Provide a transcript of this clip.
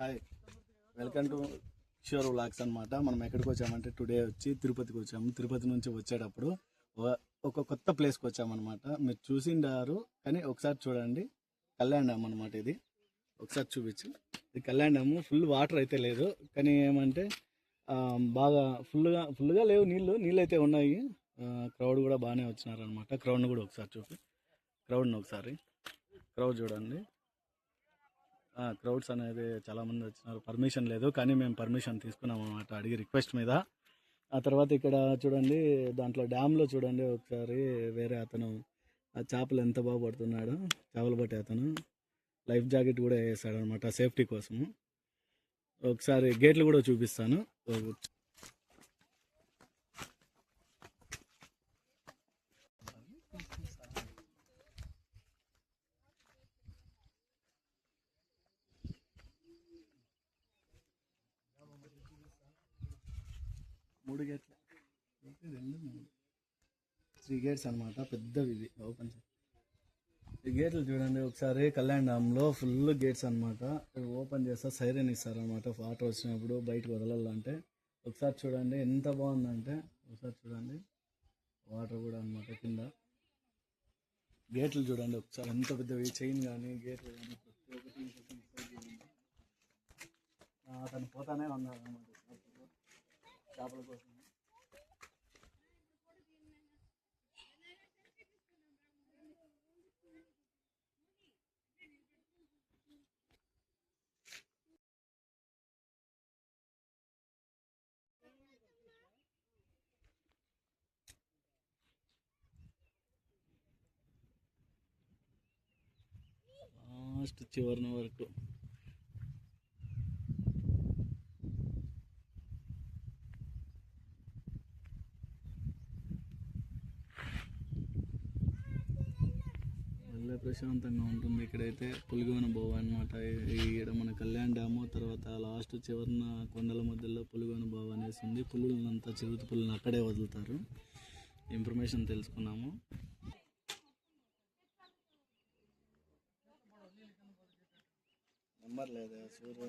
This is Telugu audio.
Hi. Welcome to Sure vlogs అనమాట మనం ఎక్కడికి వచ్చామంటే టుడే వచ్చి తిరుపతికి వచ్చాము. తిరుపతి నుంచి వచ్చేటప్పుడు ఒక- కొత్త ప్లేస్కి వచ్చామన్నమాట. మీరు చూసిండారు కానీ ఒకసారి చూడండి. కళ్యాణ్ డ్యామ్ అనమాట ఇది. ఒకసారి చూపించు. ఇది కళ్యాణ్ డ్యామ్ ఫుల్ వాటర్ అయితే లేదు. కానీ ఏమంటే బాగా ఫుల్గా ఫుల్గా లేవు నీళ్ళు నీళ్ళు అయితే ఉన్నాయి. క్రౌడ్ కూడా బాగానే వచ్చినారనమాట క్రౌడ్ని కూడా ఒకసారి చూపి. క్రౌడ్ని ఒకసారి. క్రౌడ్ చూడండి. క్రౌడ్స్ అనేది చాలామంది వచ్చినారు. పర్మిషన్ లేదు కానీ మేము పర్మిషన్ తీసుకున్నాం అనమాట అడిగి రిక్వెస్ట్ మీద. ఆ తర్వాత ఇక్కడ చూడండి దాంట్లో డ్యామ్లో చూడండి ఒకసారి వేరే అతను ఆ చేపలు ఎంత బాగా పడుతున్నాడు చేపలు పట్టే అతను లైఫ్ జాకెట్ కూడా వేసాడు అనమాట సేఫ్టీ కోసము. ఒకసారి గేట్లు కూడా చూపిస్తాను. మూడు గేట్లు. ఒకటి, రెండు మూడు. త్రీ గేట్స్ అనమాట పెద్దవి ఇది ఓపెన్ ఈ గేట్లు చూడండి ఒకసారి కళ్యాణ్ డామ్లో ఫుల్ గేట్స్ అనమాట ఓపెన్ చేస్తా సైరన్ ఇస్తారు అనమాట వాటర్ వచ్చినప్పుడు బయటకు వదలాలంటే. ఒకసారి చూడండి ఎంత బాగుందంటే ఒకసారి చూడండి. వాటర్ కూడా అనమాట కింద. గేట్లు చూడండి ఒకసారి ఎంత పెద్దవి. చైన్ కానీ గేట్లు కానీ ప్రతి ఒక్కటి అతను పోతానే ఉన్నాడు అనమాట చేపల కోసం. లాస్ట్ చివరిన వరకు. చాలా ప్రశాంతంగా ఉంటుంది. ఇక్కడైతే పులిగోన బోవ అనమాట ఈడ మన కళ్యాణ్ డ్యాము తర్వాత లాస్ట్ చివరిన కొండల మధ్యలో పులిగోన బోవ అనేసి ఉంది. పులులంతా చిరుత పుల్లని అక్కడే వదులుతారు. ఇన్ఫర్మేషన్ తెలుసుకున్నాము. నెంబర్ లేదా? సూర్య